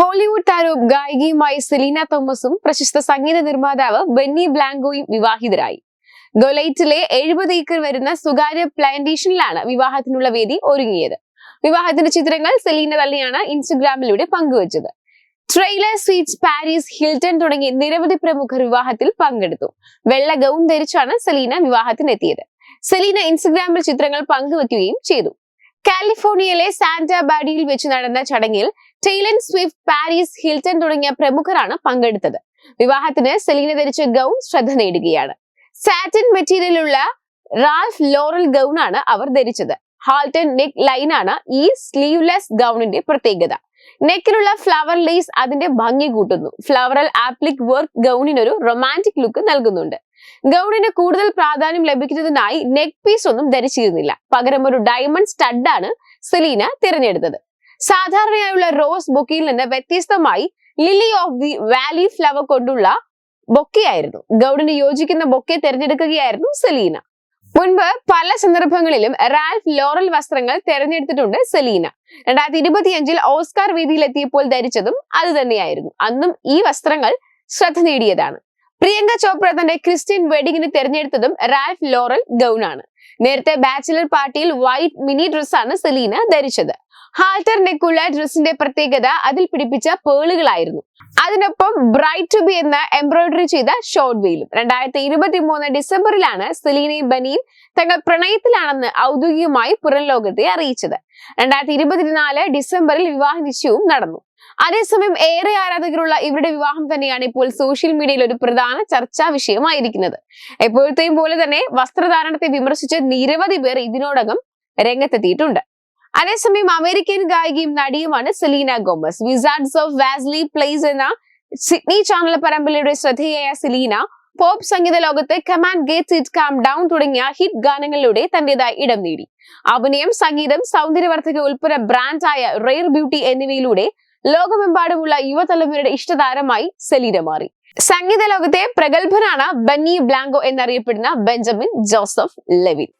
Hollywood താരവും ഗായികയുമായ സെലീന തോമസും പ്രശസ്ത സംഗീത നിർമ്മാതാവ് ബെന്നി ബ്ലാങ്കോയും വിവാഹിതരായി. ഗൊലൈറ്റിലെ എഴുപത് ഏക്കർ വരുന്ന സ്വകാര്യ പ്ലാന്റേഷനിലാണ് വിവാഹത്തിനുള്ള വേദി ഒരുങ്ങിയത്. വിവാഹത്തിന്റെ ചിത്രങ്ങൾ സെലീന തന്നെയാണ് ഇൻസ്റ്റഗ്രാമിലൂടെ പങ്കുവച്ചത്. ട്രെയിലർ സ്വീറ്റ്സ് പാരീസ് ഹിൽട്ടൺ തുടങ്ങി നിരവധി പ്രമുഖർ വിവാഹത്തിൽ പങ്കെടുത്തു. വെള്ള ഗൗൺ ധരിച്ചാണ് സെലീന വിവാഹത്തിനെത്തിയത്. സെലീന ഇൻസ്റ്റഗ്രാമിൽ ചിത്രങ്ങൾ പങ്കുവെക്കുകയും ചെയ്തു. കാലിഫോർണിയയിലെ സാന്റാബാഡിയിൽ വെച്ച് നടന്ന ചടങ്ങിൽ ടെയ്ലൻ സ്വിഫ്റ്റ് പാരീസ് ഹിൽട്ടൺ തുടങ്ങിയ പ്രമുഖരാണ് പങ്കെടുത്തത്. വിവാഹത്തിന് സെലീന ധരിച്ച ഗൗൺ ശ്രദ്ധ നേടുകയാണ്. സാറ്റിൻ മെറ്റീരിയലുള്ള റാൽഫ് ലോറൽ ഗൗൺ ആണ് അവർ ധരിച്ചത്. ഹാൾട്ടൺ നെക്ക് ആണ് ഈ സ്ലീവ്ലെസ് ഗൗണിന്റെ പ്രത്യേകത. നെക്കിലുള്ള ഫ്ലവർ ലേസ് അതിന്റെ ഭംഗി കൂട്ടുന്നു. ഫ്ലവറൽ ആപ്ലിക് വർക്ക് ഗൗണിനൊരു റൊമാന്റിക് ലുക്ക് നൽകുന്നുണ്ട്. ഗൗണിന് കൂടുതൽ പ്രാധാന്യം ലഭിക്കുന്നതിനായി നെക്ക് പീസ് ഒന്നും ധരിച്ചിരുന്നില്ല. പകരം ഒരു ഡയമണ്ട് സ്റ്റഡാണ് സെലീന തിരഞ്ഞെടുത്തത്. സാധാരണയായുള്ള റോസ് ബൊക്കയിൽ നിന്ന് വ്യത്യസ്തമായി lily of the valley flower കൊണ്ടുള്ള ബൊക്കെയായിരുന്നു ഗൗഡിന് യോജിക്കുന്ന ബൊക്കെ തിരഞ്ഞെടുക്കുകയായിരുന്നു സെലീന മുൻപ് പല സന്ദർഭങ്ങളിലും റാൽഫ് ലോറൽ വസ്ത്രങ്ങൾ തിരഞ്ഞെടുത്തിട്ടുണ്ട് സെലീന. രണ്ടായിരത്തി ഇരുപത്തിയഞ്ചിൽ ഓസ്കാർ വേദിയിലെത്തിയപ്പോൾ ധരിച്ചതും അത് തന്നെയായിരുന്നു. അന്നും ഈ വസ്ത്രങ്ങൾ ശ്രദ്ധ നേടിയതാണ്. പ്രിയങ്ക ചോപ്ര തന്റെ ക്രിസ്ത്യൻ വെഡിങ്ങിന് തിരഞ്ഞെടുത്തതും റാൽഫ് ലോറൽ ഗൗൺ ആണ്. നേരത്തെ ബാച്ചിലർ പാർട്ടിയിൽ വൈറ്റ് മിനി ഡ്രസ്സാണ് സെലീന ധരിച്ചത്. ഹാൾട്ടർ നെക്കുള്ള ഡ്രസ്സിന്റെ പ്രത്യേകത അതിൽ പിടിപ്പിച്ച പേളുകളായിരുന്നു. അതിനൊപ്പം ബ്രൈറ്റ് ടു ബി എന്ന എംബ്രോയിഡറി ചെയ്ത ഷോർട്ട് വെയിലും. രണ്ടായിരത്തി ഇരുപത്തി മൂന്ന് ഡിസംബറിലാണ് സെലീനയും ബനിയും തങ്ങൾ പ്രണയത്തിലാണെന്ന് ഔദ്യോഗികമായി പുറം ലോകത്തെ അറിയിച്ചത്. രണ്ടായിരത്തി ഇരുപത്തിനാല് ഡിസംബറിൽ വിവാഹ നിശ്ചയവും നടന്നു. അതേസമയം ഏറെ ആരാധകരുള്ള ഇവരുടെ വിവാഹം തന്നെയാണ് ഇപ്പോൾ സോഷ്യൽ മീഡിയയിൽ ഒരു പ്രധാന ചർച്ചാ വിഷയമായിരിക്കുന്നത്. എപ്പോഴത്തെയും പോലെ തന്നെ വസ്ത്രധാരണത്തെ വിമർശിച്ച് നിരവധി പേർ ഇതിനോടകം രംഗത്തെത്തിയിട്ടുണ്ട്. അതേസമയം അമേരിക്കൻ ഗായികയും നടിയുമാണ് Selena Gomez. Wizards of Waverly place എന്ന സിഡ്നി ചാനൽ പരമ്പരയുടെ ശ്രദ്ധേയായ സെലീന പോപ്പ് സംഗീത ലോകത്ത് come and get it calm down തുടങ്ങിയ ഹിറ്റ് ഗാനങ്ങളിലൂടെ തന്റേതായി ഇടം നേടി. അഭിനയം സംഗീതം സൗന്ദര്യവർദ്ധക ഉൾപ്പെടെ ബ്രാൻഡായ റെയർ ബ്യൂട്ടി എന്നിവയിലൂടെ ലോകമെമ്പാടുമുള്ള യുവതലമുറയുടെ ഇഷ്ടതാരമായി സെലീന മാറി. സംഗീത ലോകത്തെ പ്രഗത്ഭനാണ് ബന്നി ബ്ലാങ്കോ എന്നറിയപ്പെടുന്ന ബെഞ്ചമിൻ ജോസഫ് ലെവിൻ.